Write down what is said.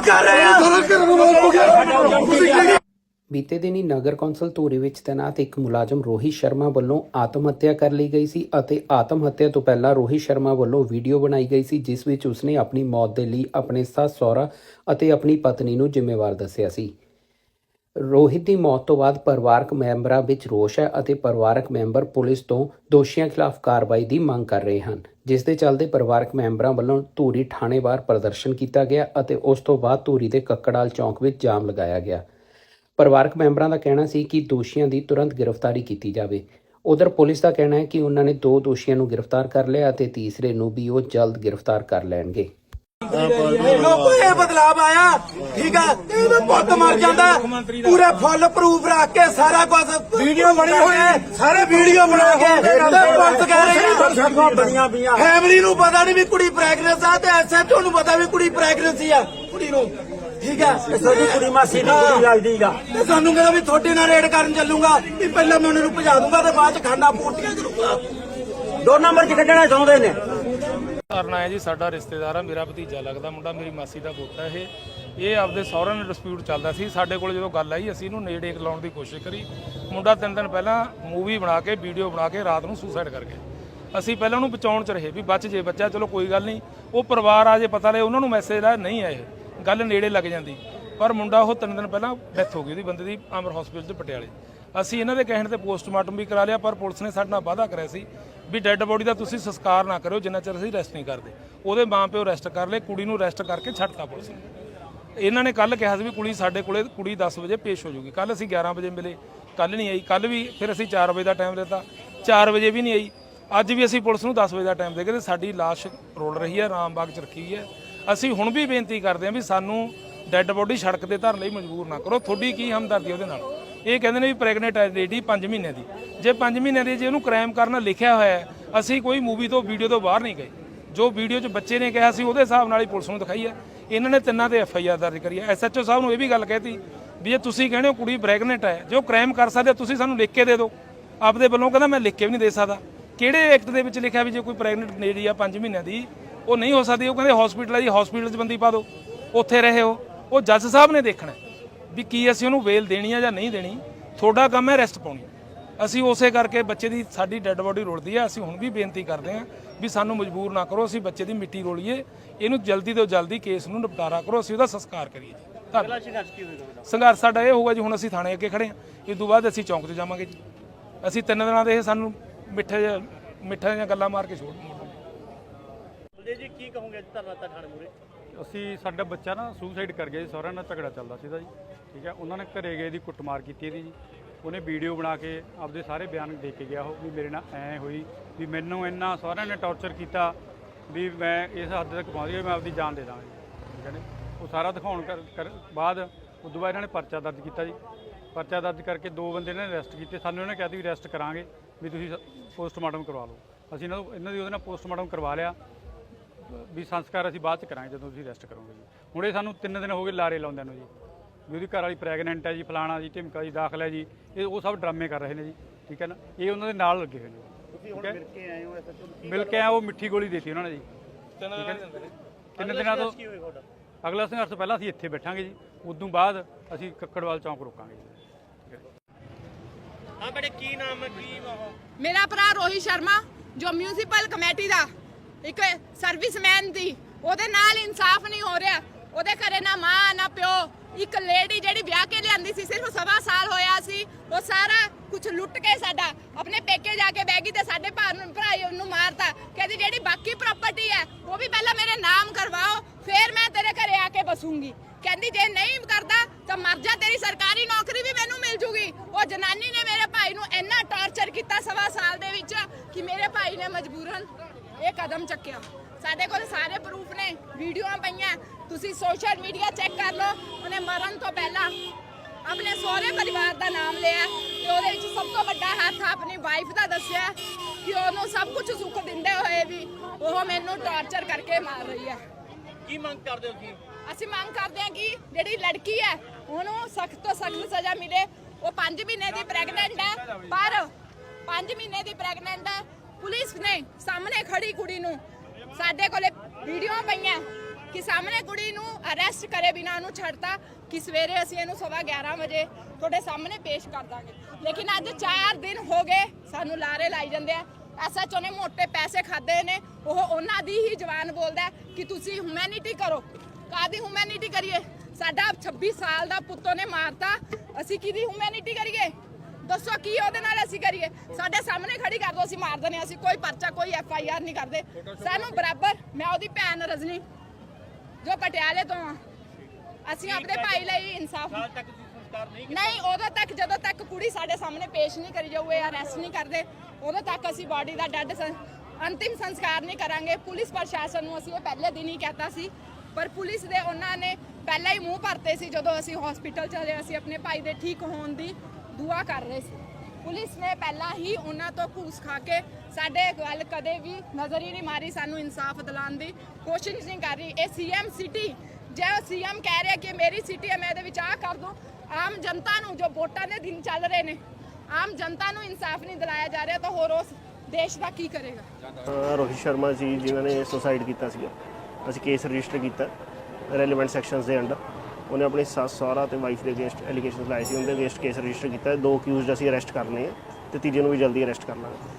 ਕਿਉਂ ਕਰ ਰਹੇ ਆ। ਸਾਰਾ ਘਰ ਬਰਬਾਦ ਹੋ ਗਿਆ। ਤੁਸੀਂ ਕੀ ਬੀਤੇ ਦਿਨੀ ਨਗਰ ਕੌਂਸਲ ਧੂਰੀ ਵਿੱਚ ਤੈਨਾਤ ਇੱਕ ਮੁਲਾਜ਼ਮ ਰੋਹਿਤ ਸ਼ਰਮਾ ਵੱਲੋਂ ਆਤਮ ਹੱਤਿਆ ਕਰ ਲਈ ਗਈ ਸੀ ਅਤੇ ਆਤਮ ਹੱਤਿਆ ਤੋਂ ਪਹਿਲਾਂ ਰੋਹਿਤ ਸ਼ਰਮਾ ਵੱਲੋਂ ਵੀਡੀਓ ਬਣਾਈ ਗਈ ਸੀ ਜਿਸ ਵਿੱਚ ਉਸਨੇ ਆਪਣੀ ਮੌਤ ਦੇ ਲਈ ਆਪਣੇ ਸੱਸ ਸਹੁਰਾ ਅਤੇ ਆਪਣੀ ਪਤਨੀ ਨੂੰ ਜ਼ਿੰਮੇਵਾਰ ਦੱਸਿਆ ਸੀ। ਰੋਹਿਤ ਦੀ ਮੌਤ ਤੋਂ ਬਾਅਦ ਪਰਿਵਾਰਕ ਮੈਂਬਰਾਂ ਵਿੱਚ ਰੋਸ਼ ਹੈ ਅਤੇ ਪਰਿਵਾਰਕ ਮੈਂਬਰ ਪੁਲਿਸ ਤੋਂ ਦੋਸ਼ੀਆਂ ਖਿਲਾਫ ਕਾਰਵਾਈ ਦੀ ਮੰਗ ਕਰ ਰਹੇ ਹਨ। ਜਿਸ ਦੇ ਚੱਲਦੇ ਪਰਿਵਾਰਕ ਮੈਂਬਰਾਂ ਵੱਲੋਂ ਧੂਰੀ ਥਾਣੇ ਬਾਹਰ ਪ੍ਰਦਰਸ਼ਨ ਕੀਤਾ ਗਿਆ ਅਤੇ ਉਸ ਤੋਂ ਬਾਅਦ ਧੂਰੀ ਦੇ ਕੱਕੜਾਲ ਚੌਂਕ ਵਿੱਚ ਜਾਮ ਲਗਾਇਆ ਗਿਆ। ਪਰਿਵਾਰਕ ਮੈਂਬਰਾਂ ਦਾ ਕਹਿਣਾ ਸੀ ਕਿ ਦੋਸ਼ੀਆਂ ਦੀ ਤੁਰੰਤ ਗ੍ਰਿਫਤਾਰੀ ਕੀਤੀ ਜਾਵੇ। ਉਧਰ ਪੁਲਿਸ ਦਾ ਕਹਿਣਾ ਹੈ ਕਿ ਉਹਨਾਂ ਨੇ ਦੋ ਦੋਸ਼ੀਆਂ ਨੂੰ ਗ੍ਰਿਫਤਾਰ ਕਰ ਲਿਆ ਅਤੇ ਤੀਸਰੇ ਨੂੰ ਵੀ ਉਹ ਜਲਦ ਗ੍ਰਿਫਤਾਰ ਕਰ ਲੈਣਗੇ। ਲੋਕੋ ਇਹ ਬਦਲਾਵ ਆਇਆ? ਠੀਕ ਆ? ਇਹਦਾ ਪੁੱਤ ਮਰ ਜਾਂਦਾ। ਪੂਰੇ ਫੁੱਲ ਪ੍ਰੂਫ ਰੱਖ ਕੇ ਸਾਰਾ ਕੁਝ ਵੀਡੀਓ ਬਣੀ ਹੋਈ। ਸਾਰੇ ਵੀਡੀਓ ਬਣਾ ਕੇ ਤੇ ਪੁਲਿਸ ਕਹਿ ਰਹੀ ਬਣੀਆਂ ਪਈਆਂ ਫੈਮਿਲੀ ਨੂੰ ਪਤਾ ਨਹੀਂ ਵੀ ਕੁੜੀ ਪ੍ਰੈਗਨੈਂਟ ਆ ਤੇ ਐਸਐਚਓ ਨੂੰ ਪਤਾ ਵੀ ਕੁੜੀ ਪ੍ਰੈਗਨੈਂਸੀ ਆ। ਕੁੜੀ ਨੂੰ। ਠੀਕ ਆ? ਸਾਡੀ ਕੁੜੀ ਮਾਸੀ ਦੀ ਕੁੜੀ ਲੱਗਦੀ ਆ। ਤੇ ਸਾਨੂੰ ਕਹਿੰਦਾ ਵੀ ਤੁਹਾਡੇ ਨਾਲ ਰੇਡ ਕਰਨ ਚੱਲੂਗਾ। ਵੀ ਪਹਿਲਾਂ ਮੈਂ ਉਹਨਾਂ ਨੂੰ ਭਜਾ ਦੂੰਗਾ ਤੇ ਬਾਅਦ ਚ ਖਾਣਾ ਪੂਰਤੀਆਂ ਕਰੂੰਗਾ ਦੋ ਨੰਬਰ ਚ ਕੱਢਣਾ ਚਾਹੁੰਦੇ ਨੇ। ਕਰਨਾ ਹੈ ਜੀ, ਸਾਡਾ ਰਿਸ਼ਤੇਦਾਰ ਆ, ਮੇਰਾ ਭਤੀਜਾ ਲੱਗਦਾ, ਮੁੰਡਾ, ਮੇਰੀ ਮਾਸੀ ਦਾ ਪੋਤਾ ਇਹ। ਇਹ ਆਪਦੇ ਸਹੁਰਿਆਂ ਨਾਲ ਡਿਸਪਿਊਟ ਚੱਲਦਾ ਸੀ। ਸਾਡੇ ਕੋਲ ਜਦੋਂ ਗੱਲ ਆਈ, ਅਸੀਂ ਇਹਨੂੰ ਨੇੜੇ ਲਾਉਣ ਦੀ ਕੋਸ਼ਿਸ਼ ਕਰੀ। ਮੁੰਡਾ ਤਿੰਨ ਦਿਨ ਪਹਿਲਾਂ ਮੂਵੀ ਬਣਾ ਕੇ ਵੀਡੀਓ ਬਣਾ ਕੇ ਰਾਤ ਨੂੰ ਸੁਸਾਈਡ ਕਰ ਗਿਆ। ਅਸੀਂ ਪਹਿਲਾਂ ਉਹਨੂੰ ਬਚਾਉਣ ਚ ਰਹੇ ਵੀ ਬਚ ਜੇ ਬੱਚਾ, ਚਲੋ ਕੋਈ ਗੱਲ ਨਹੀਂ। ਉਹ ਪਰਿਵਾਰ ਆ ਜੇ, ਪਤਾ ਲੱਗੇ ਉਹਨਾਂ ਨੂੰ ਮੈਸੇਜ ਆਇਆ, ਨਹੀਂ ਆਏ ਗੱਲ ਨੇੜੇ ਲੱਗ ਜਾਂਦੀ। ਪਰ ਮੁੰਡਾ ਉਹ ਤਿੰਨ ਦਿਨ ਪਹਿਲਾਂ ਡੈਥ ਹੋ ਗਈ ਉਹਦੀ, ਬੰਦੇ ਦੀ ਅਮਰ ਹਸਪੀਟਲ 'ਚ ਪਟਿਆਲੇ। ਅਸੀਂ ਇਹਨਾਂ ਦੇ ਕਹਿਣ ਤੇ ਪੋਸਟਮਾਰਟਮ ਵੀ ਕਰਾ ਲਿਆ, ਪਰ ਪੁਲਿਸ ਨੇ ਸਾਡੇ ਨਾਲ ਵਾਅਦਾ ਕਰਿਆ ਸੀ ਵੀ ਡੈੱਡ ਬੋਡੀ ਦਾ ਤੁਸੀਂ ਸੰਸਕਾਰ ਨਾ ਕਰਿਓ, ਜਿੰਨਾ ਚਿਰ ਅਸੀਂ ਰੈਸਟ ਨਹੀਂ ਕਰਦੇ। ਉਹਦੇ ਮਾਂ ਪਿਓ ਰੈਸਟ ਕਰ ਲਏ, ਕੁੜੀ ਨੂੰ ਰੈਸਟ ਕਰਕੇ ਛੱਡਤਾ ਪੁਲਿਸ ਨੇ। ਇਹਨਾਂ ਨੇ ਕੱਲ ਕਿਹਾ ਸੀ ਵੀ ਕੁੜੀ ਸਾਡੇ ਕੋਲੇ ਕੁੜੀ 10 ਵਜੇ ਪੇਸ਼ ਹੋ ਜੂਗੀ ਕੱਲ ਅਸੀਂ 11 ਵਜੇ ਮਿਲੇ ਕੱਲ ਨਹੀਂ ਆਈ ਕੱਲ ਵੀ ਫਿਰ ਅਸੀਂ 4 ਵਜੇ ਦਾ ਟਾਈਮ ਦਿੱਤਾ। 4 ਵਜੇ ਵੀ ਨਹੀਂ ਆਈ। ਅੱਜ ਵੀ ਅਸੀਂ ਪੁਲਿਸ ਨੂੰ 10 ਵਜੇ ਦਾ ਟਾਈਮ ਦੇ ਕੇ ਤੇ ਸਾਡੀ ਲਾਸ਼ ਰੋਲ ਰਹੀ ਹੈ ਰਾਮਬਾਗ ਚ ਰੱਖੀ ਹੋਈ ਹੈ। ਅਸੀਂ ਹੁਣ ਵੀ ਬੇਨਤੀ ਕਰਦੇ ਹਾਂ ਵੀ ਸਾਨੂੰ ਡੈੱਡ ਬੋਡੀ ਸੜਕ ਤੇ ਧਰਨ ਲਈ ਮਜਬੂਰ ਨਾ ਕਰੋ। ਤੁਹਾਡੀ ਕੀ ਹਮਦਰਦੀ ਉਹਦੇ ਨਾਲ? ਇਹ ਕਹਿੰਦੇ ਨੇ ਵੀ ਪ੍ਰੈਗਨੈਂਟ ਹੈ ਲੇਡੀ 5 ਮਹੀਨਿਆਂ ਦੀ। ਜੇ 5 ਮਹੀਨਿਆਂ ਦੀ ਜੇ ਉਹਨੂੰ ਕ੍ਰਾਈਮ ਕਰਨਾ ਲਿਖਿਆ ਹੋਇਆ ਹੈ, ਅਸੀਂ ਕੋਈ ਮੂਵੀ ਤੋਂ ਵੀਡੀਓ ਤੋਂ ਬਾਹਰ ਨਹੀਂ ਗਏ। ਜੋ ਵੀਡੀਓ 'ਚ ਬੱਚੇ ਨੇ ਕਿਹਾ ਸੀ, ਉਹਦੇ ਹਿਸਾਬ ਨਾਲ ਹੀ ਪੁਲਿਸ ਨੂੰ ਦਿਖਾਈ ਹੈ। ਇਹਨਾਂ ਨੇ ਤਿੰਨਾਂ ਤੇ ਐਫ ਆਈ ਆਰ ਦਰਜ ਕਰੀ ਹੈ। ਐਸਐਚਓ ਸਾਹਿਬ ਨੂੰ ਇਹ ਵੀ ਗੱਲ ਕਹਿਤੀ ਵੀ ਜੇ ਤੁਸੀਂ ਕਹਿੰਦੇ ਹੋ ਕੁੜੀ ਪ੍ਰੈਗਨੈਂਟ ਹੈ, ਜੋ ਕ੍ਰਾਈਮ ਕਰ ਸਕਦੇ ਤੁਸੀਂ ਸਾਨੂੰ ਲਿਖ ਕੇ ਦੇ ਦਿਓ। ਆਪਦੇ ਵੱਲੋਂ ਕਹਿੰਦਾ ਮੈਂ ਲਿਖ ਕੇ ਵੀ ਨਹੀਂ ਦੇ ਸਕਦਾ। ਕਿਹੜੇ ਐਕਟ ਦੇ ਵਿੱਚ ਲਿਖਿਆ ਵੀ ਜੇ ਕੋਈ ਪ੍ਰੈਗਨੈਂਟ ਲੇਡੀ ਆ 5 ਮਹੀਨਿਆਂ ਦੀ, ਉਹ ਨਹੀਂ ਹੋ ਸਕਦੀ। ਉਹ ਕਹਿੰਦੇ ਹਸਪੀਟਲ ਹੈ ਜੀ ਹਸਪੀਟਲ 'ਚ ਬੰਦੀ ਪਾ ਦਿਓ। ਉੱਥੇ ਰਹੇ ਹੋ ਉਹ ਜੱਜ ਸਾਹਿਬ ਨੇ ਦੇਖਣਾ ਵੀ ਕੀ ਅਸੀਂ ਉਹਨੂੰ ਵੇਲ ਦੇਣੀ ਆ ਜਾਂ ਨਹੀਂ ਦੇਣੀ ਤੁਹਾਡਾ ਕੰਮ ਹੈ ਰੈਸਟ ਪਾਉਣੀ। ਅਸੀਂ ਉਸੇ ਕਰਕੇ ਬੱਚੇ ਦੀ ਸਾਡੀ ਡੈੱਡ ਬੋਡੀ ਰੋਲਦੀ ਹੈ ਅਸੀਂ ਹੁਣ ਵੀ ਬੇਨਤੀ ਕਰਦੇ ਹਾਂ ਵੀ ਸਾਨੂੰ ਮਜਬੂਰ ਨਾ ਕਰੋ ਅਸੀਂ ਬੱਚੇ ਦੀ ਮਿੱਟੀ ਰੋਲੀਏ ਇਹਨੂੰ ਜਲਦੀ ਤੋਂ ਜਲਦੀ ਕੇਸ ਨੂੰ ਨਿਪਟਾਰਾ ਕਰੋ ਅਸੀਂ ਉਹਦਾ ਸੰਸਕਾਰ ਕਰੀਏ ਜੀ। ਧੰਨਵਾਦ। ਸੰਘਰਸ਼ ਸਾਡਾ ਇਹ ਹੋਊਗਾ ਜੀ ਹੁਣ ਅਸੀਂ ਥਾਣੇ ਅੱਗੇ ਖੜੇ ਹਾਂ ਇਸ ਤੋਂ ਬਾਅਦ ਅਸੀਂ ਚੌਂਕ 'ਚ ਜਾਵਾਂਗੇ ਜੀ। ਅਸੀਂ ਤਿੰਨ ਦਿਨਾਂ ਦੇ ਇਹ ਸਾਨੂੰ ਮਿੱਠੇ ਜਿਹੇ- ਮਿੱਠੇ ਜਿਹੀਆਂ ਗੱਲਾਂ ਮਾਰ ਕੇ ਛੋੜ ਮੋੜਾਂਗੇ ਜੀ ਕੀ ਕਹੋਗੇ ਅੱਜ ਧਰਨਾ ਤਾਂ ਥਾਣੇ ਮੂਰੇ ਅਸੀਂ ਸਾਡਾ ਬੱਚਾ ਨਾ ਸੁਸਾਈਡ ਕਰ ਗਿਆ ਜੀ ਸਹੁਰਿਆਂ ਨਾਲ ਝਗੜਾ ਚੱਲਦਾ ਸੀਗਾ ਜੀ, ਠੀਕ ਹੈ। ਉਹਨਾਂ ਨੇ ਘਰੇ ਗਏ ਦੀ ਕੁੱਟਮਾਰ ਕੀਤੀ ਇਹਦੀ ਜੀ। ਉਹਨੇ ਵੀਡੀਓ ਬਣਾ ਕੇ ਆਪਦੇ ਸਾਰੇ ਬਿਆਨ ਦੇ ਕੇ ਗਿਆ ਉਹ ਵੀ ਮੇਰੇ ਨਾਲ ਐ ਹੋਈ ਵੀ ਮੈਨੂੰ ਇੰਨਾ ਸਹੁਰਿਆਂ ਨੇ ਟੌਰਚਰ ਕੀਤਾ ਵੀ ਮੈਂ ਇਸ ਹੱਦ ਤੱਕ ਪਹੁੰਚ ਗਿਆ ਮੈਂ ਆਪਦੀ ਜਾਨ ਦੇ ਦਾਂਗਾ ਠੀਕ ਹੈ ਨੇ? ਉਹ ਸਾਰਾ ਦਿਖਾਉਣ ਕਰ- ਕਰ, ਬਾਅਦ ਤੋਂ ਬਾਅਦ ਇਹਨਾਂ ਨੇ ਪਰਚਾ ਦਰਜ ਕੀਤਾ ਜੀ। ਪਰਚਾ ਦਰਜ ਕਰਕੇ ਦੋ ਬੰਦੇ ਨੇ ਅਰੈਸਟ ਕੀਤੇ। ਸਾਨੂੰ ਇਹਨਾਂ ਨੇ ਕਿਹਾ ਸੀ ਵੀ ਅਰੈਸਟ ਕਰਾਂਗੇ ਵੀ ਤੁਸੀਂ ਪੋਸਟਮਾਰਟਮ ਕਰਵਾ ਲਓ। ਅਸੀਂ ਇਹਨਾਂ ਇਹਨਾਂ ਦੀ ਉਹਦੇ ਨਾਲ ਪੋਸਟਮਾਰਟਮ ਕਰਵਾ ਲਿਆ। ਵੀ ਸੰਸਕਾਰ ਅਸੀਂ ਬਾਅਦ ਚ ਕਰਾਂਗੇ ਜਦੋਂ ਤੁਸੀਂ ਰੈਸਟ ਕਰੋਗੇ ਜੀ। ਹੁਣ ਇਹ ਸਾਨੂੰ ਤਿੰਨ ਦਿਨ ਹੋ ਗਏ ਲਾਰੇ ਲਾਉਂਦਿਆਂ ਨੂੰ ਜੀ। ਵੀ ਉਹਦੀ ਘਰ ਵਾਲੀ ਪ੍ਰੈਗਨੈਂਟ ਹੈ ਜੀ ਫਲਾਣਾ ਜੀ ਢਿਮਕਾ ਜੀ ਦਾਖਲ ਹੈ ਜੀ। ਇਹ ਉਹ ਸਭ ਡਰਾਮੇ ਕਰ ਰਹੇ ਨੇ ਜੀ ਠੀਕ ਹੈ ਨਾ? ਇਹ ਉਹਨਾਂ ਦੇ ਨਾਲ ਲੱਗੇ ਹੋਏ ਨੇ। ਤੁਸੀਂ ਹੁਣ ਮਿਲ ਕੇ ਆਏ ਹੋ ਐਸਐਚਓ ਮਿਲ ਕੇ ਆ ਉਹ ਮਿੱਠੀ ਗੋਲੀ ਦੇਤੀ ਉਹਨਾਂ ਨੇ ਜੀ। ਤਿੰਨ ਦਿਨਾਂ ਤੋਂ ਕੀ ਹੋਇਆ ਤੁਹਾਡਾ? ਅਗਲਾ ਸੰਘਰਸ਼ ਪਹਿਲਾਂ ਅਸੀਂ ਇੱਥੇ ਬੈਠਾਂਗੇ ਜੀ। ਉਦੋਂ ਬਾਅਦ ਅਸੀਂ ਕੱਕੜਵਾਲ ਚੌਂਕ ਰੋਕਾਂਗੇ ਜੀ। ਹਾਂ? ਬੜੇ ਕੀ ਨਾਮ ਹੈ? ਕੀ ਉਹ? ਮੇਰਾ ਭਰਾ ਰੋਹਿਤ ਸ਼ਰਮਾ ਜੋ ਮਿਊਨਿਸਪਲ ਕਮੇਟੀ ਦਾ। ਇੱਕ ਸਰਵਿਸਮੈਨ ਦੀ, ਉਹਦੇ ਨਾਲ ਇਨਸਾਫ ਨਹੀਂ ਹੋ ਰਿਹਾ। ਉਹਦੇ ਘਰੇ ਨਾ ਮਾਂ, ਨਾ ਪਿਓ। ਇੱਕ ਲੇਡੀ ਜਿਹੜੀ ਵਿਆਹ ਕੇ ਲਿਆਂਦੀ ਸੀ, ਸਿਰਫ ਸਵਾ ਸਾਲ ਹੋਇਆ ਸੀ। ਉਹ ਸਾਰਾ ਕੁਝ ਲੁੱਟ ਕੇ ਸਾਡਾ, ਆਪਣੇ ਪੇਕੇ ਜਾ ਕੇ ਬਹਿ ਗਈ ਤੇ ਸਾਡੇ ਭਰਾ ਨੂੰ ਭਰਾ ਨੂੰ ਮਾਰਤਾ। ਕਹਿੰਦੀ, ਜਿਹੜੀ ਬਾਕੀ ਪ੍ਰਾਪਰਟੀ ਹੈ, ਉਹ ਵੀ ਪਹਿਲਾਂ ਮੇਰੇ ਨਾਮ ਕਰਵਾਓ, ਫਿਰ ਮੈਂ ਤੇਰੇ ਘਰੇ ਆ ਕੇ ਬਸੂੰਗੀ। ਕਹਿੰਦੀ, ਜੇ ਨਹੀਂ ਕਰਦਾ, ਤਾਂ ਮਰ ਜਾ ਤੇਰੀ ਸਰਕਾਰੀ ਨੌਕਰੀ ਵੀ ਮੈਨੂੰ ਮਿਲ ਜੂਗੀ ਉਹ ਜਨਾਨੀ ਨੇ ਮੇਰੇ ਭਾਈ ਨੂੰ ਇੰਨਾ ਟਾਰਚਰ ਕੀਤਾ ਸਵਾ ਸਾਲ ਦੇ ਵਿੱਚ ਕਿ ਮੇਰੇ ਭਾਈ ਨੇ ਮਜਬੂਰਨ ਇਹ ਕਦਮ ਚੱਕਿਆ। ਸਾਡੇ ਕੋਲ ਸਾਰੇ ਪ੍ਰੂਫ ਨੇ ਵੀਡੀਓਆਂ ਪਈਆਂ। ਤੁਸੀਂ ਸੋਸ਼ਲ ਮੀਡੀਆ ਚੈੱਕ ਕਰ ਲਓ ਉਹਨੇ ਮਰਨ ਤੋਂ ਪਹਿਲਾਂ ਆਪਣੇ ਸਹੁਰੇ ਪਰਿਵਾਰ ਦਾ ਨਾਮ ਲਿਆ ਤੇ ਉਹਦੇ ਵਿੱਚ ਸਭ ਤੋਂ ਵੱਡਾ ਹੱਥ ਆਪਣੀ ਵਾਈਫ ਦਾ ਦੱਸਿਆ ਕਿ ਉਹਨੂੰ ਸਭ ਕੁਝ ਸੁੱਖ ਦਿੰਦੇ ਹੋਏ ਵੀ ਉਹ ਮੈਨੂੰ ਟਾਰਚਰ ਕਰਕੇ ਮਾਰ ਰਹੀ ਹੈ। ਕੀ ਮੰਗ ਕਰਦੇ ਹੋ ਤੁਸੀਂ? ਅਸੀਂ ਮੰਗ ਕਰਦੇ ਹਾਂ ਕਿ ਜਿਹੜੀ ਲੜਕੀ ਹੈ ਉਹਨੂੰ ਸਖਤ ਤੋਂ ਸਖਤ ਸਜ਼ਾ ਮਿਲੇ। ਉਹ 5 ਮਹੀਨੇ ਦੀ ਪ੍ਰੈਗਨੈਂਟ ਹੈ ਪਰ 5 ਮਹੀਨੇ ਦੀ ਪ੍ਰੈਗਨੈਂਟ ਹੈ ਪੁਲਿਸ ਨੇ ਸਾਹਮਣੇ ਖੜੀ ਕੁੜੀ ਨੂੰ, ਸਾਡੇ ਕੋਲੇ ਵੀਡੀਓ ਪਈਆਂ ਕਿ ਸਾਹਮਣੇ ਕੁੜੀ ਨੂੰ ਅਰੈਸਟ ਕਰੇ ਬਿਨਾਂ ਉਹਨੂੰ ਛੱਡਤਾ ਕਿ ਸਵੇਰੇ ਅਸੀਂ ਇਹਨੂੰ ਸਵਾ 11 ਵਜੇ ਤੁਹਾਡੇ ਸਾਹਮਣੇ ਪੇਸ਼ ਕਰ ਦਾਂਗੇ। ਲੇਕਿਨ ਅੱਜ 4 ਦਿਨ ਹੋ ਗਏ ਸਾਨੂੰ ਲਾਰੇ ਲਾਈ ਜਾਂਦੇ ਆ। ਐਸਐਚਓ ਨੇ ਮੋਟੇ ਪੈਸੇ ਖਾਦੇ ਨੇ, ਉਹ ਉਹਨਾਂ ਦੀ ਹੀ ਜਵਾਨ ਬੋਲਦਾ ਕਿ ਤੁਸੀਂ ਹਿਊਮੈਨਿਟੀ ਕਰੋ। ਕਾਦੀ ਹਿਊਮੈਨਿਟੀ ਕਰੀਏ? ਸਾਡਾ 26 ਸਾਲ ਦਾ ਪੁੱਤੋ ਨੇ ਮਾਰਤਾ, ਅਸੀਂ ਕਿਹਦੀ ਹਿਊਮੈਨਿਟੀ ਕਰੀਏ? ਦੱਸੋ ਕੀ ਉਹਦੇ ਨਾਲ ਅਸੀਂ ਕਰੀਏ? ਸਾਡੇ ਸਾਹਮਣੇ ਖੜੀ ਕਰ ਦੋ ਅਸੀਂ ਮਾਰ ਦਨੇ ਅਸੀਂ ਕੋਈ ਪਰਚਾ ਕੋਈ ਐਫ ਆਈ ਆਰ ਨਹੀਂ ਕਰਦੇ। ਸਾਨੂੰ ਬਰਾਬਰ ਮੈਂ ਉਹਦੀ ਭੈਣ ਰਜਨੀ ਜੋ ਪਟਿਆਲੇ ਤੋਂ ਆ। ਅਸੀਂ ਆਪਣੇ ਭਾਈ ਲਈ ਇਨਸਾਫ ਨਹੀਂ ਉਦੋਂ ਤੱਕ ਜਦੋਂ ਤੱਕ ਕੁੜੀ ਸਾਡੇ ਸਾਹਮਣੇ ਪੇਸ਼ ਨਹੀਂ ਕਰੀ ਜਾਊ ਇਹ ਅਰੈਸਟ ਨਹੀਂ ਕਰਦੇ ਉਦੋਂ ਤੱਕ ਅਸੀਂ ਬਾਡੀ ਦਾ ਡੈਡ ਅੰਤਿਮ ਸੰਸਕਾਰ ਨਹੀਂ ਕਰਾਂਗੇ। ਪੁਲਿਸ ਪ੍ਰਸ਼ਾਸਨ ਨੂੰ ਅਸੀਂ ਇਹ ਪਹਿਲੇ ਦਿਨ ਹੀ ਕਹਿਤਾ ਸੀ ਪਰ ਪੁਲਿਸ ਦੇ ਉਹਨਾਂ ਨੇ ਪਹਿਲਾਂ ਹੀ ਮੂੰਹ ਭਰਤੇ ਸੀ ਜਦੋਂ ਅਸੀਂ ਹਸਪੀਟਲ ਚਲੇ ਅਸੀਂ ਆਪਣੇ ਭਾਈ ਦੇ ਠੀਕ ਹੋਣ ਦੀ ਦੁਆ ਕਰ ਰਹੇ ਸੀ। ਪੁਲਿਸ ਨੇ ਪਹਿਲਾਂ ਹੀ ਉਹਨਾਂ ਤੋਂ ਘੂਸ ਖਾ ਕੇ ਸਾਡੇ ਗੱਲ ਕਦੇ ਵੀ ਨਜ਼ਰ ਹੀ ਨਹੀਂ ਮਾਰੀ ਸਾਨੂੰ ਇਨਸਾਫ ਦਿਲਾਉਣ ਦੀ। ਕੋਸ਼ਿਸ਼ ਨਹੀਂ ਕਰ ਰਹੀ। ਇਹ ਸੀਐਮ ਸਿਟੀ, ਜੇ ਸੀਐਮ ਕਹਿ ਰਿਹਾ ਕਿ ਮੇਰੀ ਸਿਟੀ ਹੈ, ਮੈਂ ਇਹਦੇ ਵਿੱਚ ਆ ਕਰ ਦੂੰ। ਆਮ ਜਨਤਾ ਨੂੰ ਜੋ ਵੋਟਾਂ ਦੇ ਦਿਨ ਚੱਲ ਰਹੇ ਨੇ, ਆਮ ਜਨਤਾ ਨੂੰ ਇਨਸਾਫ ਨਹੀਂ ਦਿਲਾਇਆ ਜਾ ਰਿਹਾ ਤਾਂ ਹੋਰ ਉਸ ਦੇਸ਼ ਦਾ ਕੀ ਕਰੇਗਾ? ਰੋਹਿਤ ਸ਼ਰਮਾ ਜੀ, ਜਿਨ੍ਹਾਂ ਨੇ ਸੁਸਾਈਡ ਕੀਤਾ ਸੀਗਾ। ਅਸੀਂ ਕੇਸ ਰਜਿਸਟਰ ਕੀਤਾ ਰੈਲੇਵੈਂਟ ਸੈਕਸ਼ਨਸ ਦੇ ਅੰਡਰ ਉਹਨੇ ਆਪਣੇ ਸੱਸ, ਸਹੁਰਾ ਤੇ ਵਾਈਫ ਦੇ ਅਗੇਂਸਟ ਐਲੀਗੇਸ਼ਨਸ ਲਾਏ ਸੀ, ਉਹਦੇ ਅਗੇਂਸਟ ਕੇਸ ਰਜਿਸਟਰ ਕੀਤਾ ਦੋ ਅਕਿਊਜ਼ਡ ਅਸੀਂ ਅਰੈਸਟ ਕਰਨੇ ਆ ਤੇ ਤੀਜੇ ਨੂੰ ਵੀ ਜਲਦੀ ਅਰੈਸਟ ਕਰ ਲਾਂਗੇ।